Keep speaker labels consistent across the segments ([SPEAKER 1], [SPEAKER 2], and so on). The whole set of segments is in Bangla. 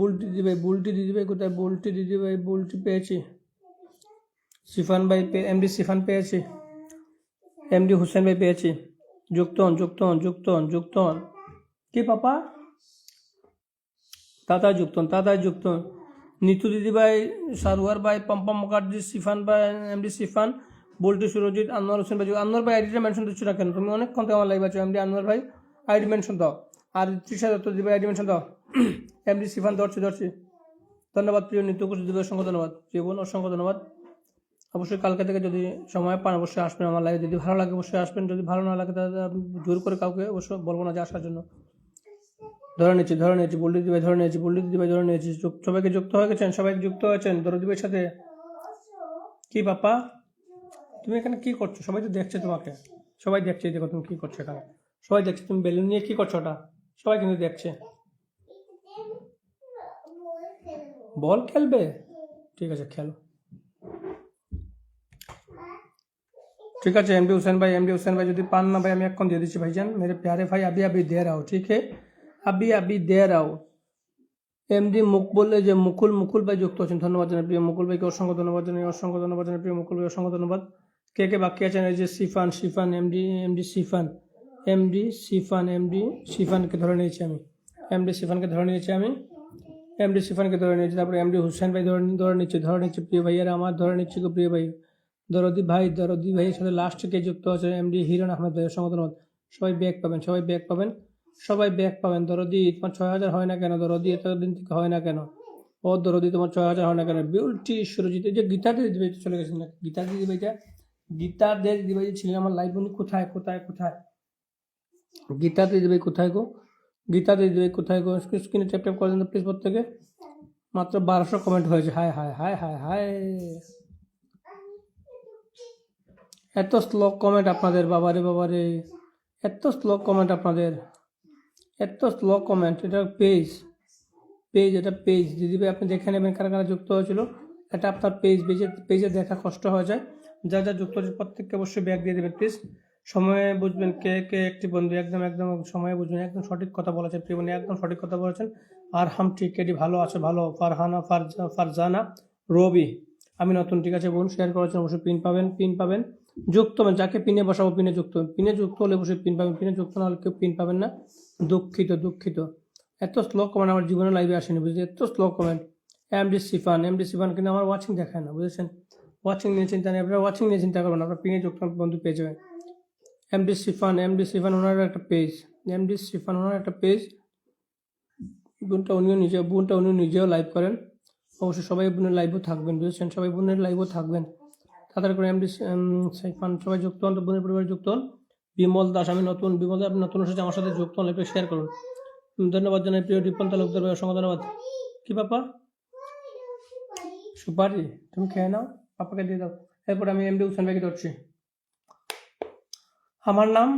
[SPEAKER 1] বুলটি দিদিভাই বুলটি দিবে কোথায় বুলটি ভাই বুলটি পেয়েছি সিফান ভাই এমডি সিফান পেয়েছি এমডি হুসেন ভাই পেয়েছি যুক্তন যুক্তন যুক্ত যুক্তন যুক্ত কি পাপা তাতা যুক্তন হন তাতা যুক্ত হন নিতু দিদিভাই সারোয়ার ভাই পম্পম মুখার্জি সিফান ভাই এমডি সিফান বুলটি সুরজিৎ আনোয়ার হোসেন ভাই আনোয়ার ভাই আইডিটা মেনশন দিচ্ছ না কেন তুমি অনেকক্ষণ তোমার লাগবে আছো এমডি আনোয়ার ভাই আইডি মেনশন দাও আর ত্রিশা দত্ত ভাই আইডি মেনশন দাও এমডি সিফান ধরছি ধরছি ধন্যবাদ প্রিয় নিত্য দিদি অসংখ্য ধন্যবাদ প্রিয় বোন অসংখ্য ধন্যবাদ অবশ্যই কালকে থেকে যদি সময় পান অবশ্যই আসবেন আমার লাগে যদি ভালো লাগে অবশ্যই আসবেন যদি ভালো না লাগে তাহলে জোর করে কাউকে অবশ্যই বলবো না যে আসার জন্য ধরে নিয়েছি ধরে নিয়েছি বল্লি দিবে ধরে নিয়েছি বল্লি দিবে ধরে নিয়েছি সবাইকে যুক্ত হয়ে গেছেন সবাইকে যুক্ত হয়েছেন দরদিবের সাথে কি পাপা তুমি এখানে কি করছো সবাই তো দেখছে তোমাকে সবাই দেখছে দেখো তুমি কি করছো এখানে সবাই দেখছে তুমি বেলুন নিয়ে কি করছো ওটা সবাই কিন্তু দেখছে বল খেলবে ঠিক আছে খেলো ঠিক আছে এম ডি হুসেন ভাই এম ডি হুসেন ভাই যদি পান না ভাই আমি এখন দিয়ে দিচ্ছি ভাইজান মেরে প্যারে ভাই আবি আবি দে রাও ঠিক হে আবি আবি দে রাও এম ডি মুখ বললে যে মুকুল মুকুল ভাই যুক্ত আছেন ধন্যবাদ জানাই প্রিয় মুকুল ভাইকে অসংখ্য ধন্যবাদ জানাই অসংখ্য ধন্যবাদ জানাই প্রিয় মুকুল ভাই অসংখ্য ধন্যবাদ কে কে বাকি আছেন এই যে Sifan Sifan M D Sifan D Sifan D সিফানকে ধরে নিয়েছি আমি এম ডি সিফানকে ধরে নিয়েছি আমি এমডি সিফানকে ধরে নিয়েছে তারপরে এমডি হুসেন ভাই ধরে ধরে নিচ্ছে ধরে নিচ্ছে প্রিয় ভাই আর আমার ধরে নিচ্ছে প্রিয় ভাই দরদি ভাই দরদি ভাইয়ের সাথে লাস্ট কে যুক্ত আছে এমডি হিরণ আহমেদ ভাইয়ের সংগঠন সবাই ব্যাগ পাবেন সবাই ব্যাগ পাবেন সবাই ব্যাগ পাবেন দরদি তোমার ছয় হাজার হয় না কেন দরদি এতদিন থেকে হয় না কেন ও দরদি তোমার ছয় হাজার হয় না কেন বিউটি সুরজিৎ এই যে গীতা দিদি ভাই চলে গেছে না গীতা দিদি ভাইটা গীতা দে দিদি ভাই ছিলেন আমার লাইফ বন্ধু কোথায় কোথায় কোথায় গীতা দিদি ভাই কোথায় গো গীতা দিদি কোথায় গো স্ক্রিনে ট্যাপ ট্যাপ করে দেন প্লিজ প্রত্যেকে মাত্র বারোশো কমেন্ট হয়েছে হায় হায় হায় হায় হায় এত শ্লোক কমেন্ট আপনাদের বাবারে বাবারে এত শ্লোক কমেন্ট আপনাদের এত স্লো কমেন্ট এটা পেজ পেজ এটা পেজ দিদি ভাই আপনি দেখে নেবেন কারা কারা যুক্ত হয়েছিল এটা আপনার পেজ পেজে পেজে দেখা কষ্ট হয়ে যায় যা যা যুক্ত হয়েছে প্রত্যেককে অবশ্যই ব্যাগ দিয়ে দেবেন প্লিজ সময়ে বুঝবেন কে কে একটি বন্ধু একদম একদম সময়ে বুঝবেন একদম সঠিক কথা বলেছেন প্রিয়মণি একদম সঠিক কথা বলেছেন আর হাম ঠিক এটি ভালো আছে ভালো ফারহানা ফারজা ফারজানা রবি আমি নতুন ঠিক আছে বোন শেয়ার করেছেন অবশ্যই পিন পাবেন পিন পাবেন যুক্ত হবেন মানে যাকে পিনে বসাবো পিনে যুক্ত পিনে যুক্ত হলে অবশ্যই পিন পাবেন পিনে যুক্ত না হলে কেউ পিন পাবেন না দুঃখিত দুঃখিত এত শ্লোক কমেন্ট আমার জীবনে লাইভে আসেনি বুঝলি এত slow comment M D Sifan M D Sifan কিন্তু আমার ওয়াচিং দেখায় না বুঝেছেন ওয়াচিং নিয়ে চিন্তা নেই আপনারা ওয়াচিং নিয়ে চিন্তা করবেন আপনার পিনে যুক্ত বন্ধু পেয়ে যাবেন এমডি সিফান এমডি সিফান ওনার একটা পেজ এমডি সিফান ওনার একটা পেজ বোনটা উনিও নিজে বোনটা উনিও নিজেও লাইভ করেন অবশ্যই সবাই বোনের লাইভও থাকবেন বুঝেছেন সবাই বোনের লাইভও থাকবেন তাড়াতাড়ি করে এমডি সাইফান সবাই যুক্ত হন তো বোনের পরিবারে যুক্ত হন বিমল দাস আমি নতুন বিমল দাস আপনি নতুন সাথে আমার সাথে যুক্ত হন লাইভে শেয়ার করুন ধন্যবাদ জানাই প্রিয় রিপন তালুকদার ভাই অসংখ্য ধন্যবাদ কী পাপা সুপারি তুমি খেয়ে নাও পাপাকে দিয়ে দাও এরপর আমি এমডি হুসেন ভাইকে ধরছি আমার নাম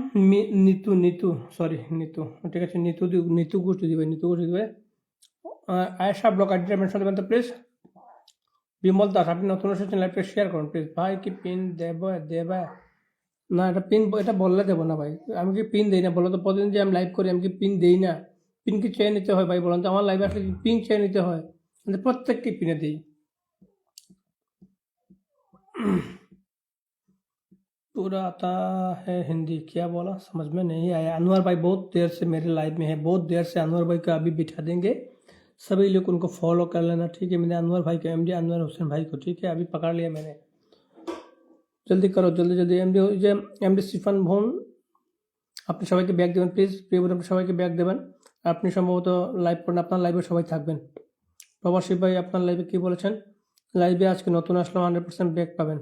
[SPEAKER 1] নিতু নিতু সরি নিতু ঠিক আছে নিতু নিতু গোষ্ঠী দিবে নিতু গোষ্ঠী দিবে আয়সা ব্লক আইডিটা মেনশন দেবেন তো প্লিজ বিমল দাস আপনি নতুন এসেছেন লাইভটা শেয়ার করুন প্লিজ ভাই কি পিন দেব দেবা না এটা পিন এটা বললে দেবো না ভাই আমি কি পিন দিই না বলো তো প্রতিদিন যে আমি লাইভ করি আমি কি পিন দিই না পিন কি চেয়ে নিতে হয় ভাই বলুন তো আমার লাইভে আসলে পিন চেয়ে নিতে হয় প্রত্যেককে পিনে দিই पूरा आता है हिंदी क्या बोला समझ में नहीं आया अनवर भाई बहुत देर से मेरे लाइव में है बहुत देर से अनवर भाई को अभी बिठा देंगे सभी लोग उनको फॉलो कर लेना ठीक है मैंने अनवर भाई को एम डी अनवर हुसैन भाई को ठीक है अभी पकड़ लिया मैंने जल्दी करो जल्दी जल्दी एम डी एम डी स्टीफन भोन আপনি সবাইকে ব্যাগ দেবেন প্লিজ প্রিয় বোন আপনি সবাইকে ব্যাগ দেবেন আপনি সম্ভবত लाइव করেন अपना লাইভে सबाई थकबें প্রবাসী भाई अपना লাইভে কী বলেছেন आज के नतून आसलो हंड्रेड पार्सेंट बैग পাবেন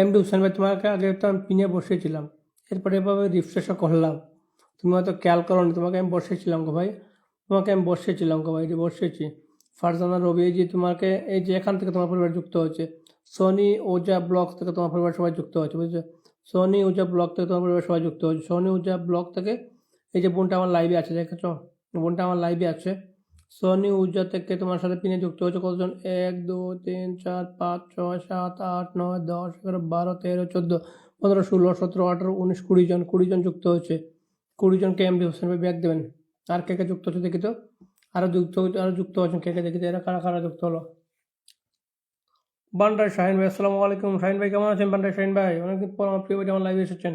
[SPEAKER 1] এমডি হুসেন ভাই তোমাকে আগে তো আমি পিনে বসেছিলাম এরপরে এভাবে রিফ্রেশও করলাম তুমি হয়তো খেয়াল করো নি তোমাকে আমি বসেছিলাম গো ভাই তোমাকে আমি বসেছিলাম গো ভাই যে বসেছি ফারজানা রবি এই যে তোমাকে এই যে এখান থেকে তোমার পরিবার যুক্ত হয়েছে সোনি ওজা ব্লক থেকে তোমার পরিবার সবাই যুক্ত হয়েছে বুঝেছো সোনি ওজা ব্লক থেকে তোমার পরিবার সবাই যুক্ত হয়েছে সোনি ওজা ব্লক থেকে এই যে বোনটা আমার লাইভে আছে দেখেছ বোনটা আমার লাইভে আছে সনি উর্জা থেকে তোমার সাথে পিনে যুক্ত হয়েছে কতজন এক দু তিন চার পাঁচ ছয় সাত আট নয় দশ এগারো বারো তেরো চোদ্দো পনেরো ষোলো সতেরো আঠারো উনিশ কুড়ি জন কুড়ি জন যুক্ত হয়েছে কুড়ি কে এমডি হোসেন ব্যাগ দেবেন আর কে কে যুক্ত হচ্ছে দেখি আরও যুক্ত আরও যুক্ত হয়েছেন কে কে দেখি এরা কারা কারা যুক্ত হলো বান্ডার শাহিন ভাই আসসালামু আলাইকুম শাহিন ভাই কেমন আছেন বান্ডার শাহিন ভাই অনেকদিন পর আমার প্রিয় ভাই আমার লাইভে এসেছেন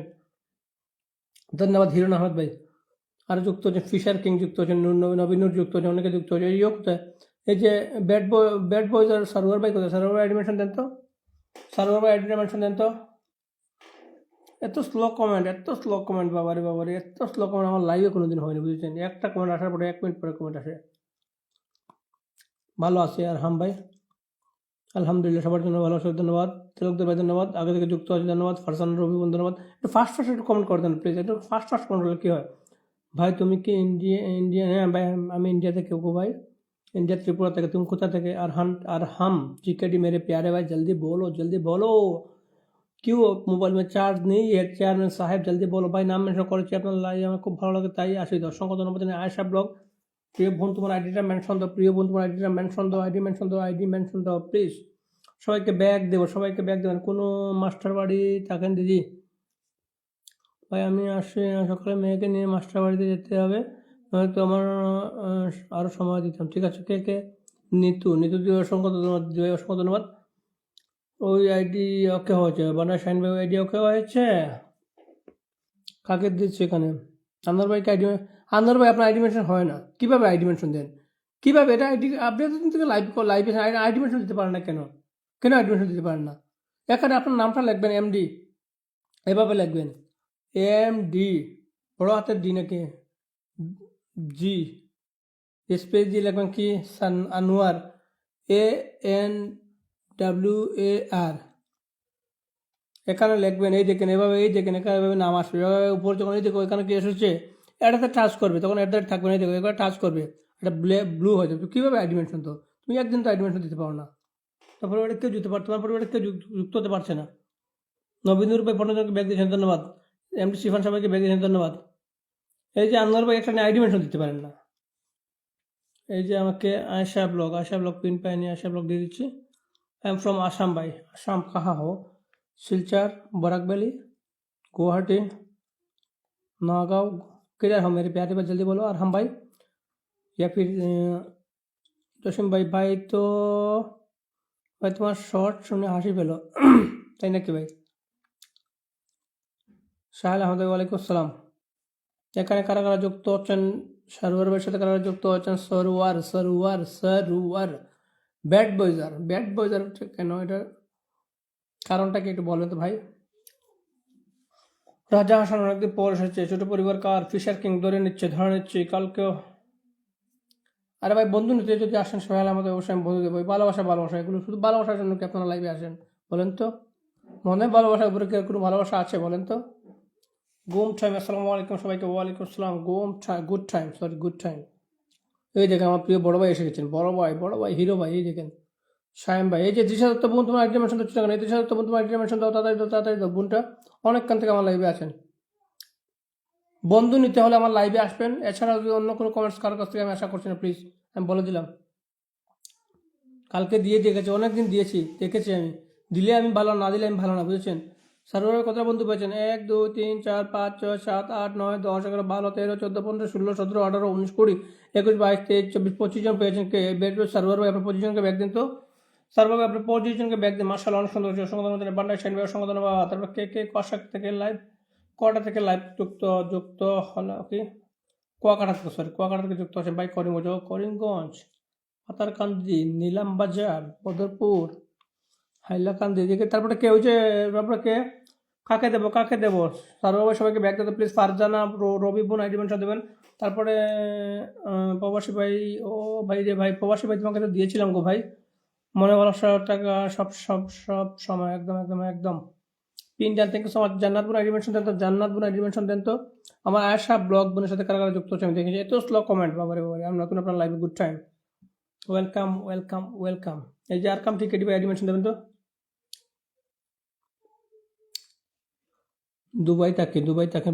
[SPEAKER 1] ধন্যবাদ হিরণ আহমদ ভাই আর যুক্ত হচ্ছে ফিশার কিং যুক্ত হচ্ছে নবীনুর যুক্ত হচ্ছে অনেকে যুক্ত হচ্ছে ইয়ে এই যে ব্যাট বয় ব্যাট বয় আর সারোয়ার ভাই কোথায় সারোয়ার ভাই অ্যাডমিশন দেন তো সারোয়ার ভাই অ্যাডমিশন দেন তো এত স্লো কমেন্ট এত স্লো কমেন্ট বাবারে বাবারে এত স্লো কমেন্ট আমার লাইভে কোনো দিন হয়নি বুঝেছেন একটা কমেন্ট আসার পরে এক মিনিট পরে কমেন্ট আসে ভালো আছে আর হাম ভাই আলহামদুলিল্লাহ সবার জন্য ভালো আছে ধন্যবাদ তিলকদের দেবাই ধন্যবাদ আগে থেকে যুক্ত আছে ধন্যবাদ ফারসান রবি ধন্যবাদ একটু ফার্স্ট ফার্স্ট একটু কমেন্ট করে দেন প্লিজ একটু ফার্স্ট ফার্স্ট কমেন্ট করলে কী হয় ভাই তুমি কি ইন্ডিয়া ইন্ডিয়ান হ্যাঁ ভাই আমি ইন্ডিয়া থেকে গো ভাই ইন্ডিয়া ত্রিপুরা থেকে তুমি কোথা থেকে আর হান আর হাম চিকাটি মেরে প্যারে ভাই জলদি বলো জলদি বলো क्यों মোবাইল মে চার্জ নেই এর চেয়ারম্যান সাহেব জলদি বলো ভাই নাম মেনশন করেছি আপনার লাই আমার খুব ভালো লাগে তাই আসি দর্শক অনুমোদন আয়সা ব্লগ প্রিয় বোন তোমার আইডিটা মেনশন দাও প্রিয় বোন তোমার আইডিটা মেনশন দাও আইডি মেনশন দাও আইডি মেনশন দাও প্লিজ সবাইকে ব্যাগ দেবো সবাইকে ব্যাগ দেবেন কোনো মাস্টার বাড়ি থাকেন দিদি ভাই আমি আসছি সকালে মেয়েকে নিয়ে মাস্টার বাড়িতে যেতে হবে হয়তো আমার আরও সময় দিতাম ঠিক আছে কে কে নিতু নিতু দিয়ে অসংখ্য ধন্যবাদ দিয়ে অসংখ্য ধন্যবাদ ওই আইডি ওকে হয়েছে বানা সাইন ভাই আইডি ওকে হয়েছে কাকে দিচ্ছে এখানে আন্দার ভাইকে আইডি আন্দার ভাই আপনার আইডিমেনশন হয় না কীভাবে আইডি দেন কীভাবে এটা আইডি আপনি এতদিন থেকে লাইভ লাইভ আইডি দিতে পারেন না কেন কেন আইডি দিতে পারেন না এখানে আপনার নামটা লিখবেন এমডি এভাবে লিখবেন এম ডি বড় হাতের ডি নাকি জি স্পেস দিয়ে লিখবেন কি সান Anwar A N W A R এখানে লিখবেন এই দেখেন এভাবে এই দেখেন এখানে এভাবে নাম আসবে এভাবে উপরে যখন এই দেখো এখানে কি এসেছে এটাতে টাচ করবে তখন অ্যাট থাকবে না দেখো একবার টাচ করবে এটা ব্লু হয়ে যাবে কীভাবে অ্যাডমিশন তো তুমি একদিন তো অ্যাডমিশন দিতে পারো না তারপরে ওটা কেউ যেতে পারো তোমার পরিবারে কেউ যুক্ত হতে পারছে না নবীন রূপে পনেরো ব্যক্তি ধন্যবাদ এমডি শিফান সবাইকে বেগেছেন ধন্যবাদ এই যে আনোয়ার ভাই একটা আইডি মেনশন দিতে পারেন না এই যে আমাকে Ayesha blog Ayesha blog pin পাইনি আয়সা ব্লগ দিয়ে দিচ্ছি আই এম ফ্রম আসাম ভাই আসাম কাহা হো শিলচার বরাকবেলি গুয়াহাটি নগাঁও কেদার हो मेरे प्यारे ভাই জলদি বলো আর হাম ভাই ইয়া ফির জসিম ভাই ভাই তো ভাই তোমার শর্ট শুনে হাসি পেলো তাই নাকি ভাই সাহেল আহমদ ওয়ালাইকুম আসসালাম এখানে কারা কারা যুক্ত হচ্ছেন সারোয়ার বয়ের সাথে কারা যুক্ত হচ্ছেন সরোয়ার সরোয়ার সরোয়ার ব্যাট বয়জার ব্যাট বয়জার কেন এটার কারণটা কি একটু বলেন তো ভাই রাজা হাসান অনেকদিন পর এসেছে ছোট পরিবার কার ফিশার কিং ধরে নিচ্ছে ধরে নিচ্ছে কালকেও আরে ভাই বন্ধু নিতে যদি আসেন সবাই আমাদের অবশ্যই আমি বন্ধু দেবো ভালোবাসা ভালোবাসা এগুলো শুধু ভালোবাসার জন্য কি আপনারা লাইভে আসেন বলেন তো মনে ভালোবাসা উপরে কোনো ভালোবাসা আছে বলেন তো গুম টাইম আসসালামু আলাইকুম সবাইকে ওয়ালাইকুম আসসালাম গুম good time sorry good time এই দেখেন আমার প্রিয় বড় ভাই এসে গেছেন বড় ভাই বড় ভাই হিরো ভাই এই দেখেন সায়েম ভাই এই যে দিশা দত্ত বোন তোমার আইডিয়া মেনশন দিচ্ছে এই দিশা দত্ত বোন তোমার আইডিয়া মেনশন দাও তাড়াতাড়ি দাও তাড়াতাড়ি দাও বোনটা অনেকক্ষণ থেকে আমার লাইভে আছেন বন্ধু নিতে হলে আমার লাইভে আসবেন এছাড়াও যদি অন্য কোনো কমেন্টস কারোর কাছ থেকে আমি আশা করছি না প্লিজ আমি বলে দিলাম কালকে দিয়ে দিয়ে গেছে অনেক দিন দিয়েছি দেখেছি আমি দিলে আমি ভালো না দিলে আমি ভালো না বুঝেছেন সার্ভারের কত বন্ধু পেয়েছেন এক দুই তিন চার পাঁচ ছয় সাত আট নয় দশ এগারো বারো তেরো চোদ্দো পনেরো ষোলো সতেরো আঠারো উনিশ কুড়ি একুশ বাইশ তেইশ চব্বিশ পঁচিশ জন পেয়েছেন কে বেডরুম সার্ভার ভাই আপনার পঁচিশ জনকে ব্যাগ দিন তো সার্ভার ভাই আপনার পঁচিশ জনকে ব্যাগ দিন মার্শাল অনেক সুন্দর হচ্ছে সংগঠন বান্ডার সেন ভাই সংগঠন বা তারপর কে কে কষা থেকে লাইভ কটা থেকে লাইভ যুক্ত যুক্ত হল কি কুয়াকাটা থেকে সরি কুয়াকাটা থেকে যুক্ত আছে বাই করিমগঞ্জ করিমগঞ্জ পাতারকান্দি নীলাম বাজার বদরপুর হাইলাকান্দি এদিকে তারপরে কে হচ্ছে তারপরে কে কাকে দেবো কাকে দেবো সার্বভাবে সবাইকে ব্যাগ দিতে প্লিজ ফারজানা রবি বোন আইডি মেনশন দেবেন তারপরে প্রবাসী ভাই ও ভাই রে ভাই প্রবাসী ভাই তোমাকে তো দিয়েছিলাম গো ভাই মনে সব টাকা সব সব সব সময় একদম একদম একদম পিন জান থ্যাংক ইউ সো মাচ জান্নাত বোন আইডি মেনশন দেন তো জান্নাত বোন আইডি মেনশন দেন তো আমার আয়সা ব্লগ বোনের সাথে কারা কারা যুক্ত হচ্ছে আমি দেখেছি এত স্লো কমেন্ট বাবারে বাবারে আমি নতুন আপনার লাইভে good time welcome welcome welcome এই যে আর কাম ঠিক এটি আইডি মেনশন দেবেন তো দুবাই তাকে দুবাই তাকে